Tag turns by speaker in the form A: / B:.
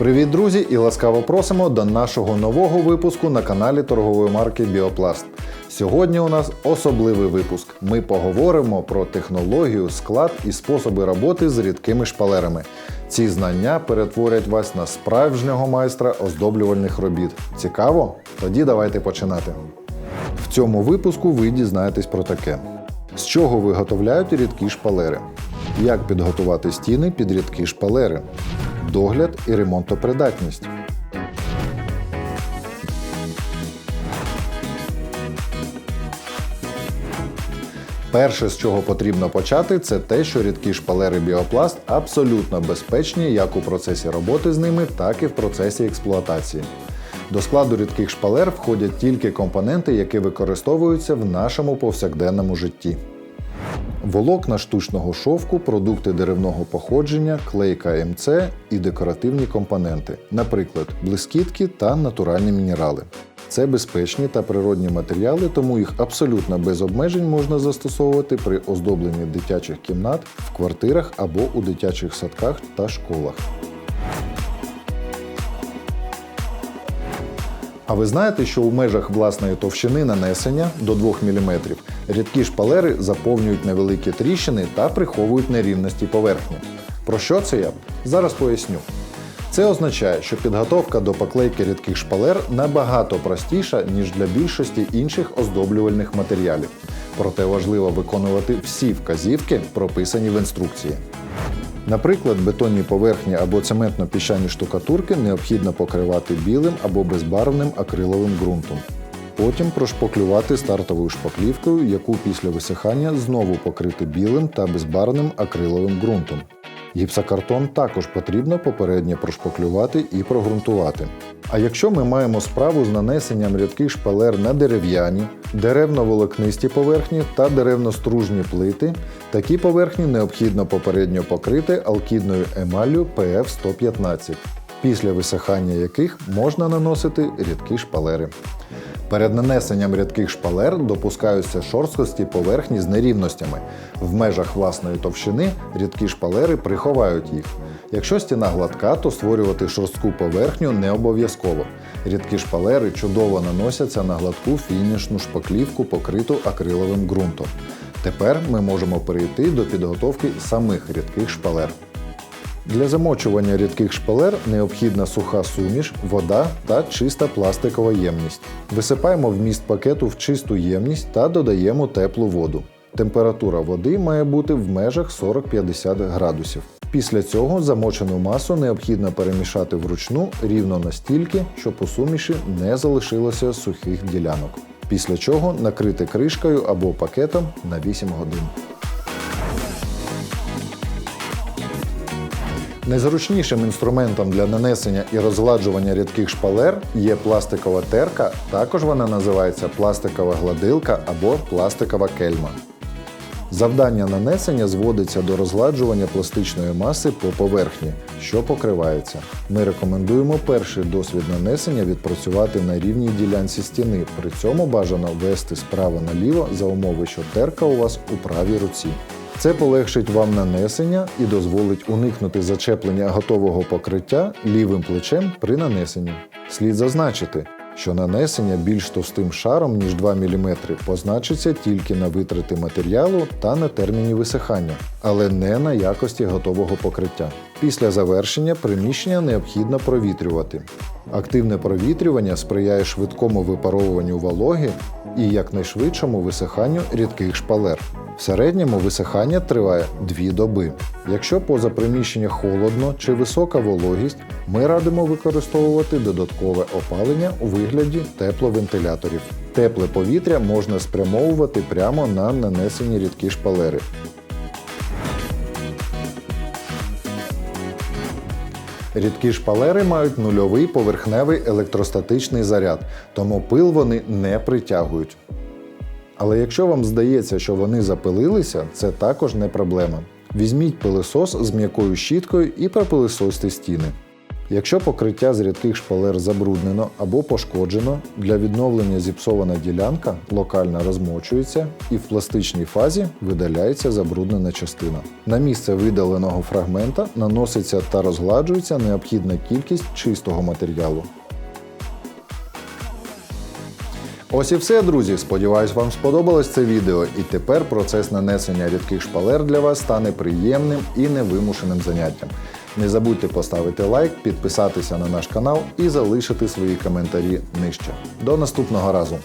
A: Привіт, друзі, і ласкаво просимо до нашого нового випуску на каналі торгової марки Біопласт. Сьогодні у нас особливий випуск. Ми поговоримо про технологію, склад і способи роботи з рідкими шпалерами. Ці знання перетворять вас на справжнього майстра оздоблювальних робіт. Цікаво? Тоді давайте починати. В цьому випуску ви дізнаєтесь про таке: з чого виготовляють рідкі шпалери, як підготувати стіни під рідкі шпалери, догляд і ремонтопридатність. Перше, з чого потрібно почати, це те, що рідкі шпалери біопласт абсолютно безпечні як у процесі роботи з ними, так і в процесі експлуатації. До складу рідких шпалер входять тільки компоненти, які використовуються в нашому повсякденному житті. Волокна штучного шовку, продукти деревного походження, клейка МЦ і декоративні компоненти, наприклад, блискітки та натуральні мінерали. Це безпечні та природні матеріали, тому їх абсолютно без обмежень можна застосовувати при оздобленні дитячих кімнат в квартирах або у дитячих садках та школах. А ви знаєте, що у межах власної товщини нанесення до 2 мм рідкі шпалери заповнюють невеликі тріщини та приховують нерівності поверхні. Про що це я? Зараз поясню. Це означає, що підготовка до поклейки рідких шпалер набагато простіша, ніж для більшості інших оздоблювальних матеріалів. Проте важливо виконувати всі вказівки, прописані в інструкції. Наприклад, бетонні поверхні або цементно-піщані штукатурки необхідно покривати білим або безбарвним акриловим ґрунтом. Потім прошпаклювати стартовою шпаклівкою, яку після висихання знову покрити білим та безбарвним акриловим ґрунтом. Гіпсокартон також потрібно попередньо прошпаклювати і прогрунтувати. А якщо ми маємо справу з нанесенням рідких шпалер на дерев'яні, деревно-волокнисті поверхні та деревно-стружні плити, такі поверхні необхідно попередньо покрити алкідною емаллю PF115, після висихання яких можна наносити рідкі шпалери. Перед нанесенням рідких шпалер допускаються шорсткості поверхні з нерівностями. В межах власної товщини рідкі шпалери приховають їх. Якщо стіна гладка, то створювати шорстку поверхню не обов'язково. Рідкі шпалери чудово наносяться на гладку фінішну шпаклівку, покриту акриловим ґрунтом. Тепер ми можемо перейти до підготовки самих рідких шпалер. Для замочування рідких шпалер необхідна суха суміш, вода та чиста пластикова ємність. Висипаємо вміст пакету в чисту ємність та додаємо теплу воду. Температура води має бути в межах 40-50 градусів. Після цього замочену масу необхідно перемішати вручну рівно настільки, щоб у суміші не залишилося сухих ділянок. Після чого накрити кришкою або пакетом на 8 годин. Найзручнішим інструментом для нанесення і розгладжування рідких шпалер є пластикова терка, також вона називається пластикова гладилка або пластикова кельма. Завдання нанесення зводиться до розгладжування пластичної маси по поверхні, що покривається. Ми рекомендуємо перший досвід нанесення відпрацювати на рівній ділянці стіни. При цьому бажано вести справа наліво за умови, що терка у вас у правій руці. Це полегшить вам нанесення і дозволить уникнути зачеплення готового покриття лівим плечем при нанесенні. Слід зазначити, що нанесення більш товстим шаром, ніж 2 мм, позначиться тільки на витрати матеріалу та на терміні висихання, але не на якості готового покриття. Після завершення приміщення необхідно провітрювати. Активне провітрювання сприяє швидкому випаровуванню вологи і якнайшвидшому висиханню рідких шпалер. В середньому висихання триває 2 доби. Якщо поза приміщення холодно чи висока вологість, ми радимо використовувати додаткове опалення у вигляді тепловентиляторів. Тепле повітря можна спрямовувати прямо на нанесені рідкі шпалери. Рідкі шпалери мають нульовий поверхневий електростатичний заряд, тому пил вони не притягують. Але якщо вам здається, що вони запилилися, це також не проблема. Візьміть пилисос з м'якою щіткою і пропилисосьте стіни. Якщо покриття з рідких шпалер забруднено або пошкоджено, для відновлення зіпсована ділянка локально розмочується і в пластичній фазі видаляється забруднена частина. На місце видаленого фрагмента наноситься та розгладжується необхідна кількість чистого матеріалу. Ось і все, друзі. Сподіваюсь, вам сподобалось це відео, і тепер процес нанесення рідких шпалер для вас стане приємним і невимушеним заняттям. Не забудьте поставити лайк, підписатися на наш канал і залишити свої коментарі нижче. До наступного разу!